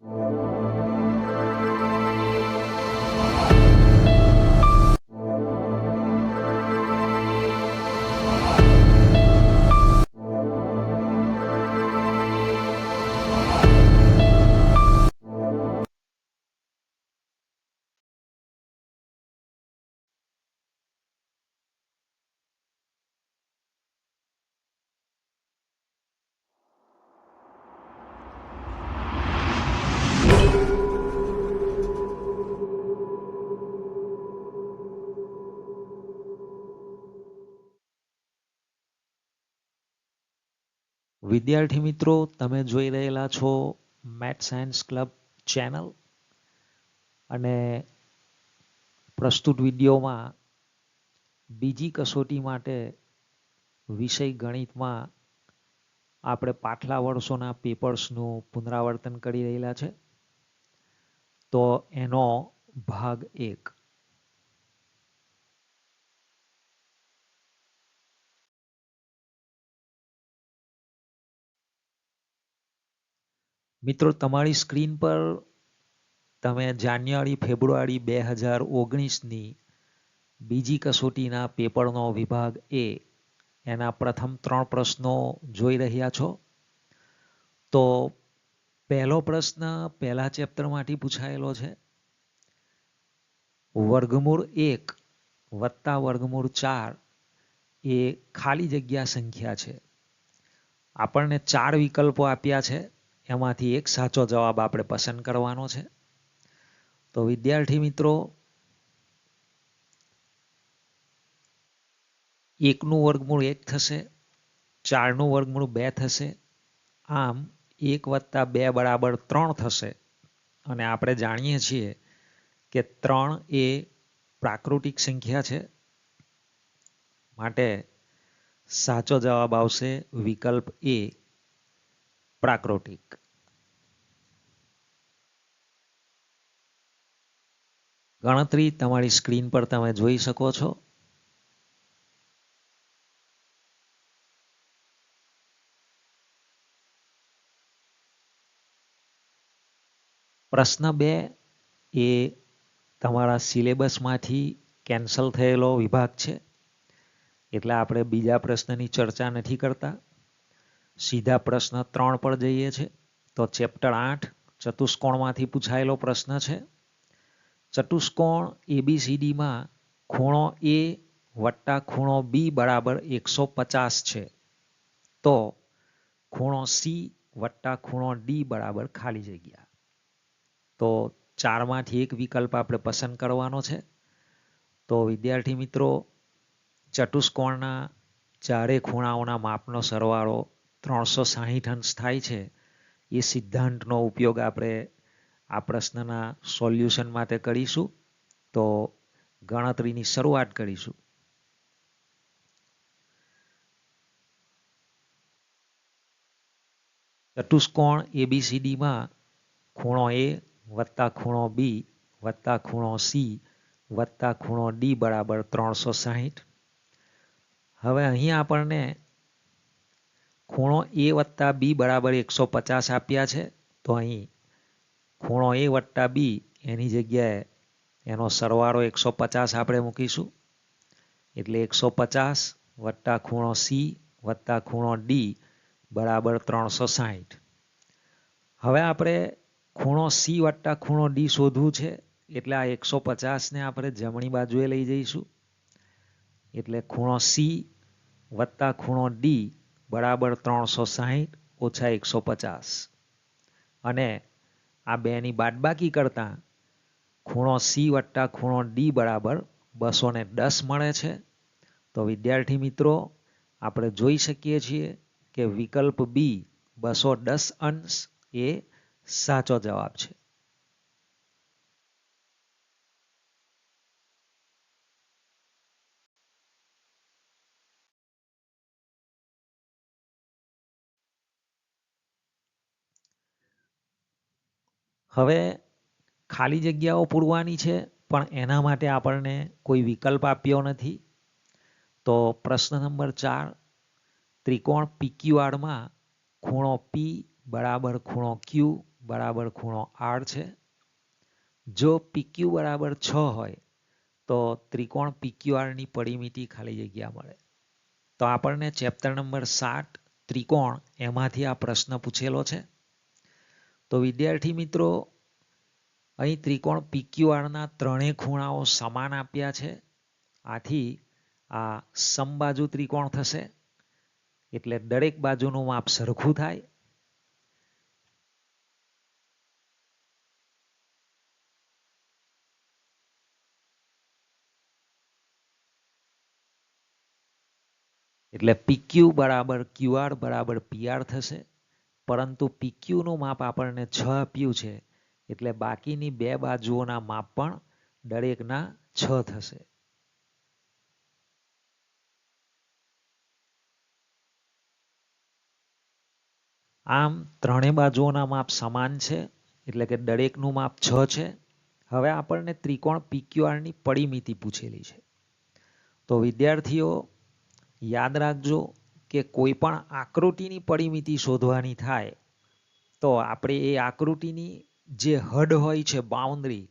Música વિદ્યાર્થી મિત્રો, તમે જોઈ રહેલા છો મેથ સાયન્સ ક્લબ ચેનલ અને પ્રસ્તુત વિડીયોમાં બીજી કસોટી માટે વિષય ગણિતમાં આપણે પાછલા વર્ષોના પેપર્સનું પુનરાવર્તન કરી રહેલા છે. તો એનો ભાગ એક. મિત્રો, તમારી સ્ક્રીન પર તમે જાન્યુઆરી, ફેબ્રુઆરી બે હજાર ઓગણીસની બીજી કસોટીના પેપરનો વિભાગ એ એના પ્રથમ ત્રણ પ્રશ્નો જોઈ રહ્યા છો. તો પહેલો પ્રશ્ન પહેલા ચેપ્ટરમાંથી પૂછાયેલો છે. વર્ગમૂળ એક વત્તા વર્ગમૂળ ચાર એ ખાલી જગ્યા સંખ્યા છે. આપણને ચાર વિકલ્પો આપ્યા છે. એમાંથી એક સાચો જવાબ આપણે પસંદ કરવાનો છે. તો વિદ્યાર્થી મિત્રો, એકનું વર્ગમૂળ એક થશે, ચારનું વર્ગમૂળ બે થશે, આમ એક વત્તા બે બરાબર ત્રણ થશે. અને આપણે જાણીએ છીએ કે ત્રણ એ પ્રાકૃતિક સંખ્યા છે. માટે સાચો જવાબ આવશે વિકલ્પ એ. પ્રાકૃતિક. ગણતરી તમારી સ્ક્રીન પર તમે જોઈ શકો છો. પ્રશ્ન બે એ તમારા સિલેબસમાંથી કેન્સલ થયેલો વિભાગ છે. એટલે આપણે બીજા પ્રશ્નની ચર્ચા નથી કરતા. સીધા પ્રશ્ન ત્રણ પર જઈએ છે. તો ચેપ્ટર આઠ ચતુષ્કોણમાંથી પૂછાયેલો પ્રશ્ન છે. ચતુષ્કોણ એબીસીડીમાં ખૂણો એ વત્તા ખૂણો બી બરાબર એકસો પચાસ છે. તો ખૂણો સી વત્તા ખૂણો ડી બરાબર ખાલી જગ્યા. તો ચારમાંથી એક વિકલ્પ આપણે પસંદ કરવાનો છે. તો વિદ્યાર્થી મિત્રો, ચતુષ્કોણના ચારે ખૂણાઓના માપનો સરવાળો ત્રણસો સાહીઠ અંશ થાય છે, એ સિદ્ધાંતનો ઉપયોગ આપણે આ પ્રશ્નના સોલ્યુશન માટે કરીશું. તો ગણતરીની શરૂઆત કરીશું. ચતુષ્કોણ એબીસીડીમાં ખૂણો એ વત્તા ખૂણો બી વત્તા ખૂણો સી વત્તા ખૂણો ડી બરાબર ત્રણસો સાહીઠ. હવે અહીં આપણને ખૂણો એ વત્તા બી બરાબર એકસો પચાસ આપ્યા છે, તો અહીં ખૂણો એ વત્તા બી એની જગ્યાએ એનો સરવાળો એકસો પચાસ આપણે મૂકીશું. એટલે એકસો પચાસ વત્તા ખૂણો સી વત્તા ખૂણો ડી બરાબર ત્રણસો સાહીઠ. હવે આપણે ખૂણો સી વત્તા ખૂણો ડી શોધવું છે, એટલે આ એકસો પચાસને આપણે જમણી બાજુએ લઈ જઈશું. એટલે ખૂણો સી વત્તા ખૂણો ડી બરાબર ત્રણસો સાહીઠ ઓછા એકસો પચાસ. અને આ બેની બાદબાકી કરતાં ખૂણો સી વત્તા ખૂણો ડી બરાબર બસો ને દસ મળે છે. તો વિદ્યાર્થી મિત્રો, આપણે જોઈ શકીએ છીએ કે વિકલ્પ બી બસો દસ અંશ એ સાચો જવાબ છે. હવે ખાલી જગ્યાઓ પૂરવાની છે, પણ એના માટે આપણને કોઈ વિકલ્પ આપ્યો નથી. તો પ્રશ્ન નંબર ચાર, ત્રિકોણ પીક્યુઆરમાં ખૂણો પી બરાબર ખૂણો ક્યુ બરાબર ખૂણો આર છે. જો પીક્યુ બરાબર છ હોય, તો ત્રિકોણ પીક્યુઆરની પરિમિતિ ખાલી જગ્યા મળે. તો આપણને ચેપ્ટર નંબર સાત ત્રિકોણ એમાંથી આ પ્રશ્ન પૂછેલો છે. તો વિદ્યાર્થી મિત્રો, અહીં ત્રિકોણ પીક્યુઆરના ત્રણેય ખૂણાઓ સમાન આપ્યા છે. આથી આ સમબાજુ ત્રિકોણ થશે, એટલે દરેક બાજુનું માપ સરખું થાય. એટલે પીક્યુ બરાબર ક્યુઆર બરાબર પીઆર થશે. પરંતુ પીક્યુનું માપ આપણને છ આપ્યું છે, એટલે બાકીની બે બાજુઓના માપ પણ દરેકના છ થશે. આમ ત્રણેય બાજુઓના માપ સમાન છે, એટલે કે દરેકનું માપ છ છે. હવે આપણને ત્રિકોણ પીક્યુઆરની પરિમિતિ પૂછેલી છે. તો વિદ્યાર્થીઓ, યાદ રાખજો કે કોઈ પણ આકૃતિની પરિમિતિ શોધવાની થાય, તો આપણે એ આકૃતિની જે હદ હોય છે બાઉન્ડરી,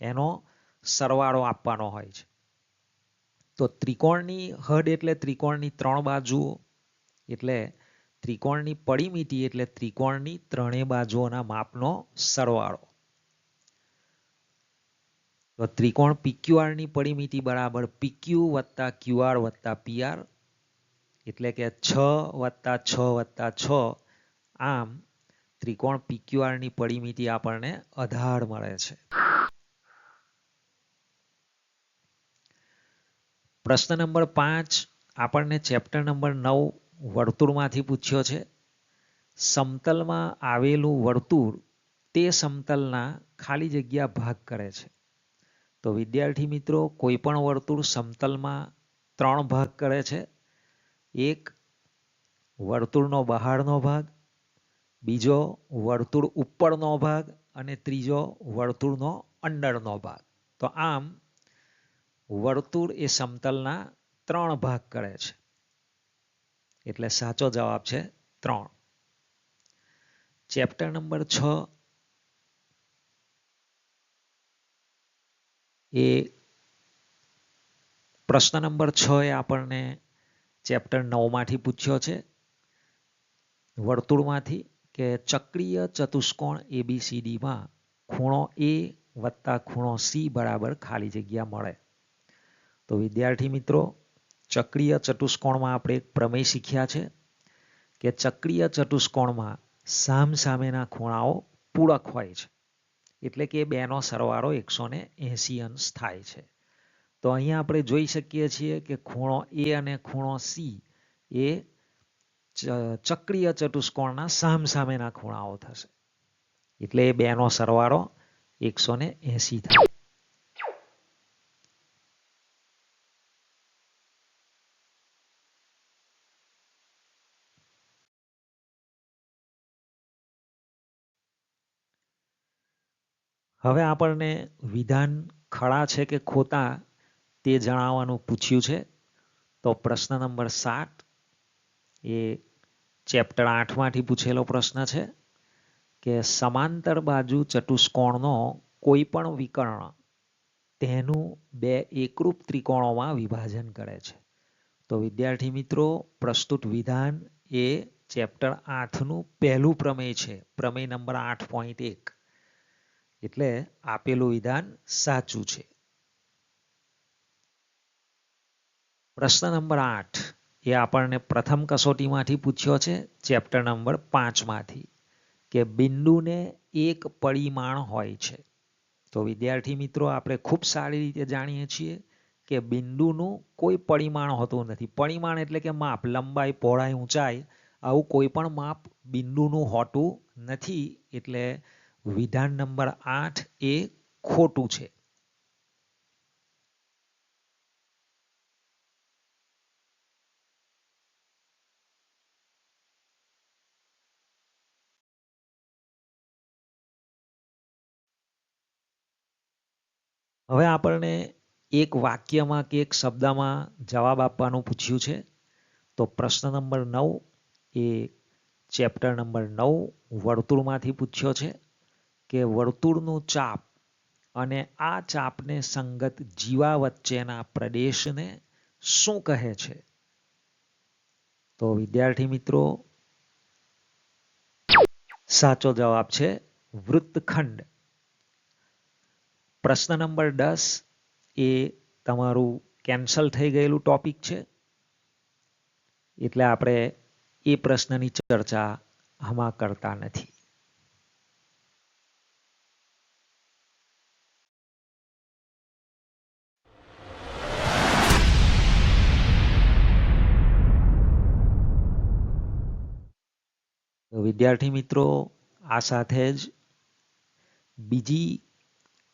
એનો સરવાળો આપવાનો હોય છે. તો ત્રિકોણની હડ એટલે ત્રિકોણની ત્રણ બાજુઓ એટલે ત્રિકોણની પરિમિતિ એટલે ત્રિકોણની ત્રણેય બાજુઓના માપનો સરવાળો. તો ત્રિકોણ પીક્યુઆરની પરિમિતિ બરાબર પીક્યુ વત્તા ક્યુઆર વત્તા પીઆર એટલે કે છ વત્તા છ વત્તા છ, આમ ત્રિકોણ પીક્યુઆરની પરિમિતિ આપણને અઢાર મળે છે. પ્રશ્ન નંબર પાંચ આપણને ચેપ્ટર નંબર નવ વર્તુળમાંથી પૂછ્યો છે. સમતલમાં આવેલું વર્તુળ તે સમતલના ખાલી જગ્યા ભાગ કરે છે. તો વિદ્યાર્થી મિત્રો, કોઈ પણ વર્તુળ સમતલમાં ત્રણ ભાગ કરે છે. એક વર્તુળનો બહારનો ભાગ, બીજો વર્તુળ ઉપરનો ભાગ અને ત્રીજો વર્તુળનો અંદરનો ભાગ. તો આમ વર્તુળ એ સમતલના ત્રણ ભાગ કરે છે. એટલે સાચો જવાબ છે ત્રણ. ચેપ્ટર નંબર છ એ પ્રશ્ન નંબર છ એ આપણને ચેપ્ટર નવમાંથી પૂછ્યો છે. વર્તુળમાંથી કે ચક્રીય ચતુષ્કોણ એબીસીડીમાં ખૂણો એ વત્તા ખૂણો સી બરાબર ખાલી જગ્યા મળે. તો વિદ્યાર્થી મિત્રો, ચક્રીય ચતુષ્કોણમાં આપણે એક પ્રમેય શીખ્યા છે કે ચક્રીય ચતુષ્કોણમાં સામ સામેના ખૂણાઓ પૂરક હોય છે. એટલે કે બેનો સરવાળો એકસો એંસી અંશ થાય છે. તો અહીંયા આપણે જોઈ શકીએ છીએ કે ખૂણો એ અને ખૂણો સી એ ચક્રીય ચતુષ્કોણના સામ સામેના ખૂણાઓ થશે. એટલે એ બેનો સરવાળો એકસો ને એસી થાય. હવે આપણને વિધાન ખડા છે કે ખોટા તે જણાવવાનું પૂછ્યું છે. તો પ્રશ્ન નંબર સાત એ ચેપ્ટર આઠમાંથી પૂછેલો પ્રશ્ન છે કે સમાંતર બાજુ ચતુષ્કોણનો કોઈ પણ વિકર્ણ તેનું બે એકરૂપ ત્રિકોણોમાં વિભાજન કરે છે. તો વિદ્યાર્થી મિત્રો, પ્રસ્તુત વિધાન એ ચેપ્ટર આઠનું પહેલું પ્રમેય છે. પ્રમેય નંબર આઠ પોઈન્ટ એક. એટલે આપેલું વિધાન સાચું છે. પ્રશ્ન નંબર આઠ એ આપણને પ્રથમ કસોટીમાંથી પૂછ્યો છે, ચેપ્ટર નંબર પાંચમાંથી કે બિંદુને એક પરિમાણ હોય છે. તો વિદ્યાર્થી મિત્રો, આપણે ખૂબ સારી રીતે જાણીએ છીએ કે બિંદુનું કોઈ પરિમાણ હોતું નથી. પરિમાણ એટલે કે માપ, લંબાઈ, પહોળાઈ, ઊંચાઈ, આવું કોઈ પણ માપ બિંદુનું હોતું નથી. એટલે વિધાન નંબર આઠ એ ખોટું છે. હવે આપણને એક વાક્યમાં કે એક શબ્દમાં જવાબ આપવાનું પૂછ્યું છે. તો પ્રશ્ન નંબર નવ એ ચેપ્ટર નંબર નવ વર્તુળમાંથી પૂછ્યો છે કે વર્તુળનું ચાપ અને આ ચાપને સંગત જીવા વચ્ચેના પ્રદેશને શું કહે છે? તો વિદ્યાર્થી મિત્રો, સાચો જવાબ છે વૃત્તખંડ. પ્રશ્ન નંબર દસ એ તમારું કેન્સલ થઈ ગયેલું ટોપિક છે. એટલે આપણે એ પ્રશ્નની ચર્ચા આમાં કરતા નથી. વિદ્યાર્થી મિત્રો, આ સાથે જ બીજી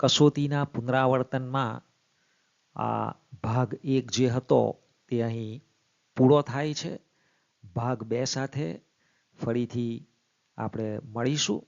કસોટીના પુનરાવર્તનમાં આ ભાગ એક જે હતો તે અહીં પૂરો થાય છે. ભાગ બે સાથે ફરીથી આપણે મળીશું.